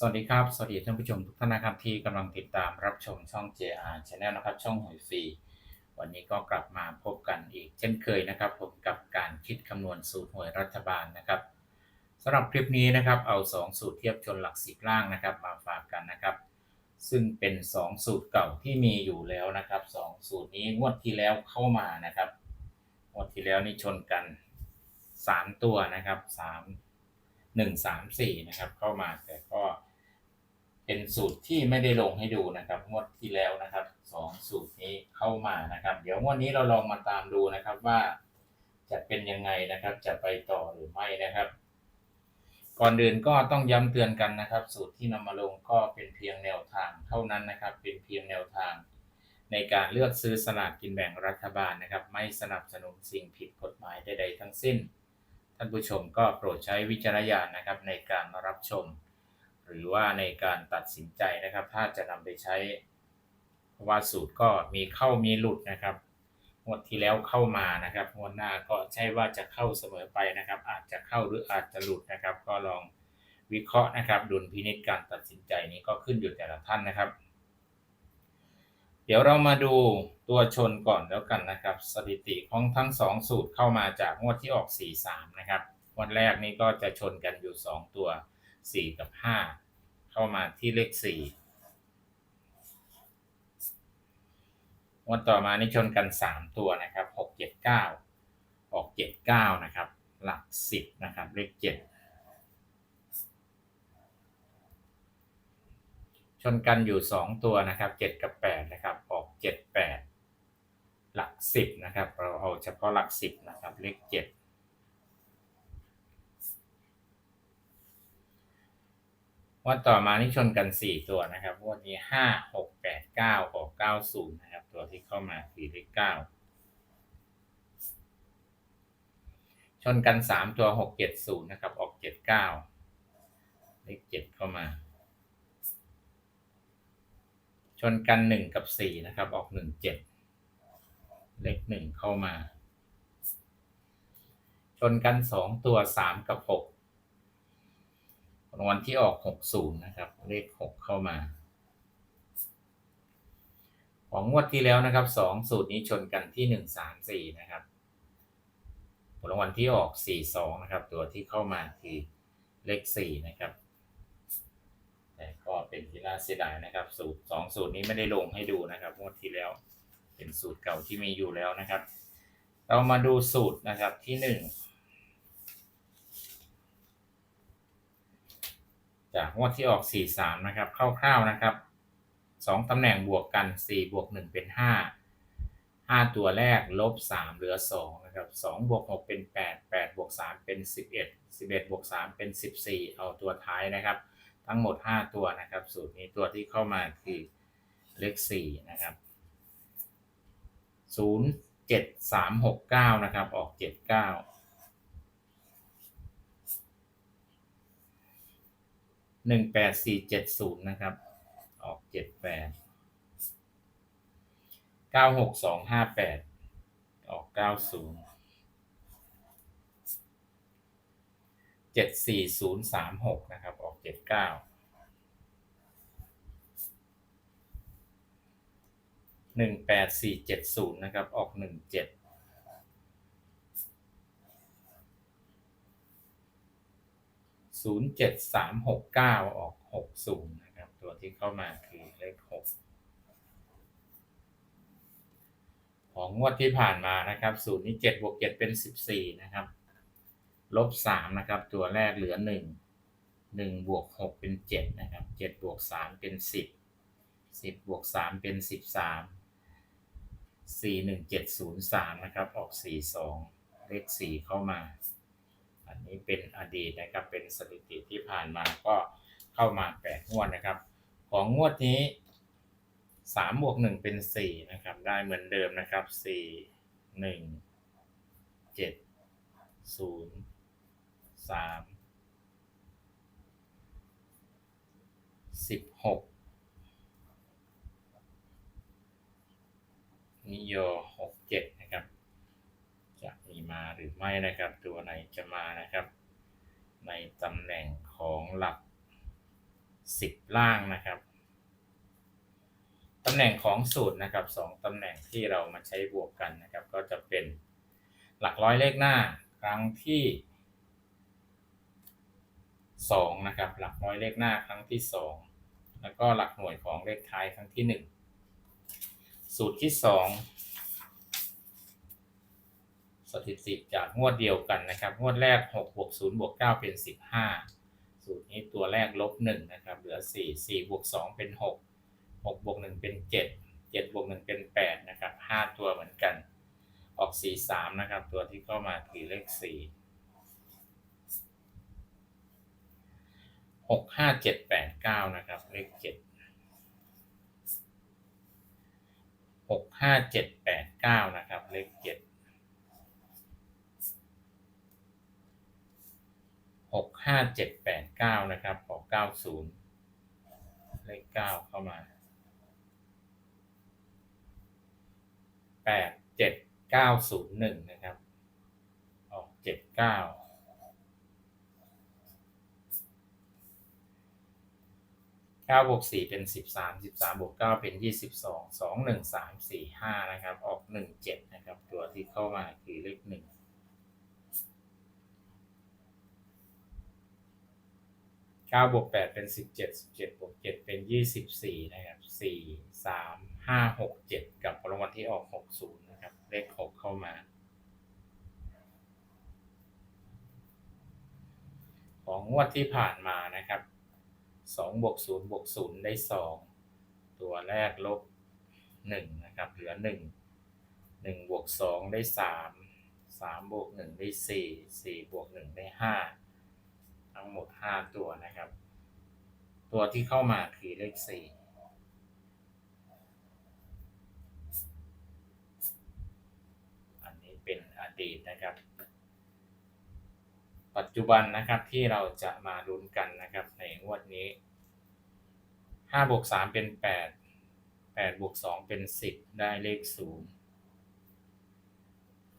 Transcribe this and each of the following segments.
สวัสดีครับ สวัสดีท่านผู้ชมทุกท่านนะครับที่กำลังติดตามรับชมช่อง JR Channel นะครับ ช่องหวยฟรีวันนี้ก็กลับมาพบกันอีกเช่นเคยนะครับผมกับการคิดคำนวณสูตรหวยรัฐบาลนะครับสำหรับคลิปนี้นะครับเอา 2 สูตรเทียบชนหลักสิบล่างนะครับ มาฝากกันนะครับ ซึ่งเป็น 2 สูตรเก่าที่มีอยู่แล้วนะครับ 2 สูตรนี้งวดที่แล้วเข้ามานะครับงวดที่แล้วนี่ชนกัน 3 ตัวนะครับ 3 1 3 4นะครับเข้ามาแต่ก็ เป็นสูตรที่ไม่ได้ลงให้ดูนะครับงวดที่แล้วนะครับสองสูตรนี้เข้ามานะครับ เดี๋ยวงวดนี้เราลองมาตามดูนะครับว่าจะเป็นยังไงนะครับ จะไปต่อหรือไม่นะครับ ก่อนอื่นก็ต้องย้ำเตือนกันนะครับ สูตรที่นำมาลงก็เป็นเพียงแนวทางเท่านั้นนะครับ เป็นเพียงแนวทาง ในการเลือกซื้อสลากกินแบ่งรัฐบาลนะครับ ไม่สนับสนุนสิ่งผิดกฎหมายใดๆทั้งสิ้น ท่านผู้ชมก็โปรดใช้วิจารณญาณนะครับในการรับชม หรือว่าในการตัดสินใจนะครับ ถ้าจะนำไปใช้ว่าสูตรก็มีเข้ามีหลุดนะครับงวดที่แล้วเข้ามานะครับงวดหน้าก็ใช่ว่าจะเข้าเสมอไปนะครับ อาจจะเข้าหรืออาจจะหลุดนะครับ ก็ลองวิเคราะห์นะครับ ดุลพินิจการตัดสินใจนี้ก็ขึ้นอยู่แต่ละท่านนะครับ เดี๋ยวเรามาดูตัวชนก่อนแล้วกันนะครับ สถิติของทั้ง 2 สูตรเข้ามาจากงวดที่ออก 4-3 นะครับงวันแรกนี่ก็จะชนกันอยู่ 2 ตัว 4 กับ 5 เข้ามาที่เลข4งวันต่อมานี่ชนกัน 3 ตัวนะครับ 6 7 9 ออก 7 9 นะครับ หลัก 10 นะครับ เลข 7 ชนกันอยู่ 2 ตัวนะครับ 7 กับ 8 นะครับ ออก 7 8 หลัก 10 นะครับ เราเอาเฉพาะหลัก 10 นะครับ เลข 7 วันต่อมานี่ชนกัน4ตัวนะครับงวันนี้5 6 8 9ออก90นะครับ ตัวที่เข้ามาคือเลข9ชนกัน3ตัว6 7 0นะครับ ออก79เลข7เข้ามา ชนกัน1กับ4นะครับ ออก1 7เลข1เข้ามา ชนกัน2ตัว3กับ6 รางวัลที่ออก60นะครับ เลข6เข้ามา ของงวดที่แล้วนะครับ2สูตรนี้ชนกันที่1 3 4นะครับผลรางวัลที่ออก42นะครับ ตัวที่เข้ามาคือเลข4นะครับแต่ก็เป็นที่น่าเสียดายนะครับ สูตร2สูตรนี้ไม่ได้ลงให้ดูนะครับงวดที่แล้ว เป็นสูตรเก่าที่มีอยู่แล้วนะครับ เรามาดูสูตรนะครับที่1 จากงวดที่ออก 43 นะครับคร่าวๆนะครับ 2ตำแหน่งบวกกัน 4 บวก 1 เป็น 5 5 ตัวแรกลบ 3 เหลือ 2 นะครับ2บวก 6 เป็น 8 8 บวก 3 เป็น 11 11 บวก 3 เป็น 14 เอาตัวท้ายนะครับ ทั้งหมด 5 ตัวนะครับ สูตรนี้ตัวที่เข้ามาคือเลข 4 นะครับ 0 7 3 6 9 นะครับ ออก 79 หนึ่งแปดสี่เจ็ดศูนย์นะครับ ออกเจ็ดแปดเก้าหกสองห้าแปดออกเก้าศูนย์เจ็ดสี่ศูนย์สามหกนะครับ ออกเจ็ดเก้าหนึ่งแปดสี่เจ็ดศูนย์นะครับ ออกหนึ่งเจ็ด ศูนย์เจ็ดสามหกเก้าออกหกศูนย์นะครับ ตัวที่เข้ามาคือเลขหกของงวดที่ผ่านมานะครับสูตรนี้เจ็ดบวกเจ็ดเป็นสิบสี่นะครับ ลบสามนะครับ ตัวแรกเหลือหนึ่งหนึ่งบวกหกเป็นเจ็ดนะครับเจ็ดบวกสามเป็นสิบสิบบวกสามเป็นสิบสามสี่หนึ่งเจ็ดศูนย์สามนะครับ ออกสี่สองเลขสี่เข้ามา นี้เป็นอดีตนะครับ เป็นสถิติที่ผ่านมาก็เข้ามาแปดงวดนะครับ ของงวดนี้สามบวกหนึ่งเป็นสี่นะครับ ได้เหมือนเดิมนะครับสี่หนึ่งเจ็ดศูนย์สามสิบหกนิโยหกเจ็ดนะครับ จะ มีมาหรือไม่นะครับ ตัวไหนจะมานะครับ ในตำแหน่งของหลักสิบล่างนะครับตำแหน่งของสูตรนะครับสองตำแหน่งที่เรามาใช้บวกกันนะครับ ก็จะเป็นหลักร้อยเลขหน้าครั้งที่สองนะครับหลักร้อยเลขหน้าครั้งที่สองแล้วก็หลักหน่วยของเลขท้ายครั้งที่หนึ่งสูตรที่สอง สถิติจากงวดเดียวกันนะครับ งวดแรก6บวก0บวก9เป็น 15 สูตรนี้ตัวแรกลบ1นะครับ เหลือ 4 4บวก2เป็น 6 6บวก1เป็น 7 7บวก1เป็น8นะครับ5ตัวเหมือนกัน ออก 4 3 นะครับ ตัวที่เข้ามาคือเลข 4 6 5 7 8 9 นะครับ เลข 7 6 5 7 8 9 นะครับ เลข 7 หกห้าเจ็ดแปดเก้านะครับ ออกเก้าศูนย์เลขเก้าเข้ามาแปดเจ็ดเก้าศูนย์หนึ่งนะครับออกเจ็ดเก้าเก้าบวกสี่เป็นสิบสามสิบสามบวกเก้าเป็นยี่สิบสองสองหนึ่งสามสี่ห้านะครับ ออกหนึ่งเจ็ดนะครับ ตัวที่เข้ามาคือเลขหนึ่ง เก้าบวกแปดเป็นสิบเจ็ดสิบเจ็ดบวกเจ็ดเป็นยี่สิบสี่นะครับสี่สามห้าหกเจ็ดกับรางวัลที่ออกหกศูนย์นะครับ เลขหกเข้ามา ของงวดที่ผ่านมานะครับสองบวกศูนย์บวกศูนย์ได้สองตัวแรกลบหนึ่งนะครับ เหลือหนึ่งหนึ่งบวกสองได้สามสามบวกหนึ่งได้สี่สี่บวกหนึ่งได้ห้า ทั้งหมด 5 ตัวนะครับ ตัวที่เข้ามาคือเลข 4 อันนี้เป็นอดีตนะครับ ปัจจุบันนะครับที่เราจะมาลุ้นกันนะครับในงวดนี้5บวก3เป็น 8 8บวก2เป็น 10 ได้เลข 0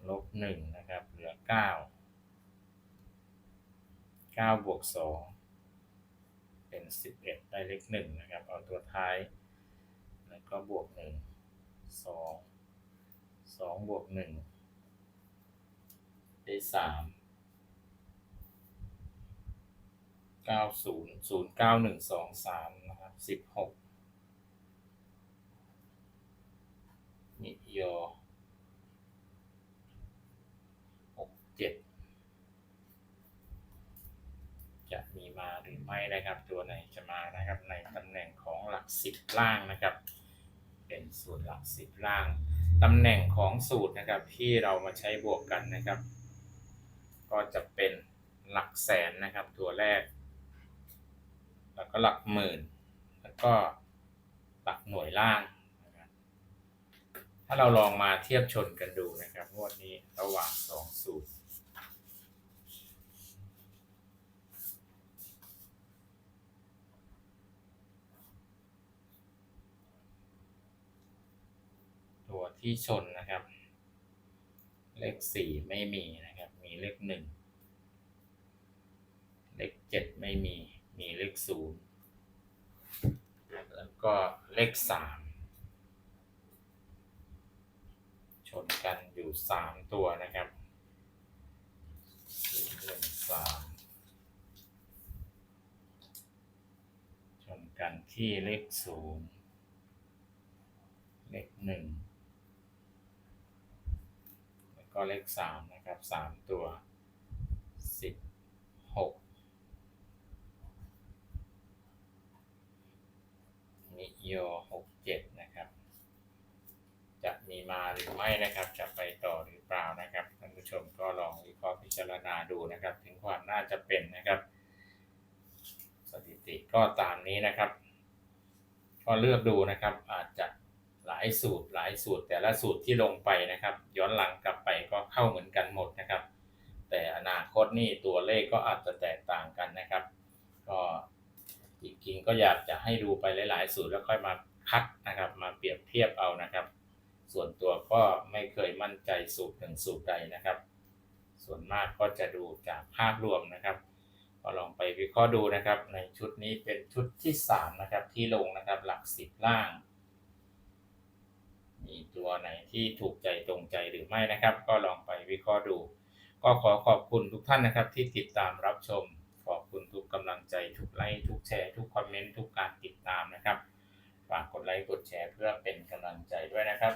ลบ1นะครับเหลือ 9 ก้าบวกสองเป็นสิบเอ็ดได้เลขหนึ่งนะครับ เอาตัวท้าย แล้วก็บวกหนึ่งสองสองบวกหนึ่งได้สามเก้าศูนย์ศูนย์เก้าหนึ่งสองสามนะครับสิบหกนิโยหกเจ็ด จะมีมาหรือ ไม่นะครับ ตัวไหนจะมานะครับ ในตำแหน่งของหลักสิบล่างนะครับ เป็นสูตรหลักสิบล่างตำแหน่งของสูตรนะครับที่เรามาใช้บวกกันนะครับ ก็จะเป็นหลักแสนนะครับ ตัวแรก แล้วก็หลักหมื่น แล้วก็หลักหน่วยล่างนะครับถ้าเราลองมาเทียบชนกันดูนะครับงวดนี้ระหว่างสองสูตร ตัว ที่ชนนะครับ เลขสี่ไม่มีนะครับ มีเลขหนึ่งเลขเจ็ดไม่มี มีเลขศูนย์แล้วก็เลขสามชนกันอยู่สามตัวนะครับศูนย์หนึ่งสามชนกันที่เลขศูนย์เลขหนึ่ง ก็เลขสามนะครับสามตัวสิบหกนิโยหกเจ็ดนะครับ จะมีมาหรือไม่นะครับ จะไปต่อหรือเปล่านะครับท่านผู้ชมก็ลองวิเคราะห์พิจารณาดูนะครับ ถึงความน่าจะเป็นนะครับ สถิติก็ตามนี้นะครับ ก็เลือกดูนะครับอาจจะายสูตรหลายสูตร แต่ละสูตรที่ลงไปนะครับ ย้อนหลังกลับไปก็เข้าเหมือนกันหมดนะครับ แต่อนาคตนี่ตัวเลขก็อาจจะแตกต่างกันนะครับ ก็จริงๆก็อยากจะให้ดูไปหลาย ๆ สูตรแล้วค่อยมาคัดนะครับ มาเปรียบเทียบเอานะครับ ส่วนตัวก็ไม่เคยมั่นใจสูตรหนึ่งสูตรใดนะครับ ส่วนมากก็จะดูจากภาพรวมนะครับก็ลองไปวิเคราะห์ดูนะครับ ในชุดนี้เป็นชุดที่สามนะครับ ที่ลงนะครับหลักสิบล่าง ตัวไหนที่ถูกใจตรงใจหรือไม่นะครับ ก็ลองไปวิเคราะห์ดู ก็ขอขอบคุณทุกท่านนะครับ ที่ติดตามรับชม ขอบคุณทุกกำลังใจทุกไลค์ทุกแชร์ทุกคอมเมนต์ทุกการติดตามนะครับฝากกดไลค์กดแชร์เพื่อเป็นกำลังใจด้วยนะครับ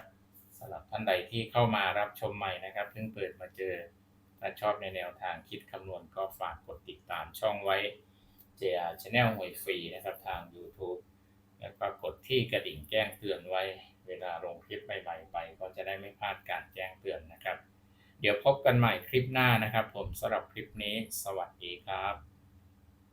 สำหรับท่านใดที่เข้ามารับชมใหม่นะครับเพิ่งเปิดมาเจอถ้าชอบในแนวทางคิดคำนวณก็ฝากกดติดตามช่องไว้ JR Channel หวยฟรีนะครับทาง YouTube แล้วก็กดที่กระดิ่งแจ้งเตือนไว้เว ลาลงคลิปใหม่ๆไป ก็จะได้ไม่พลาดการแจ้งเตือนนะครับ เดี๋ยวพบกันใหม่คลิปหน้านะครับ ผมสำหรับคลิปนี้ สวัสดีครับ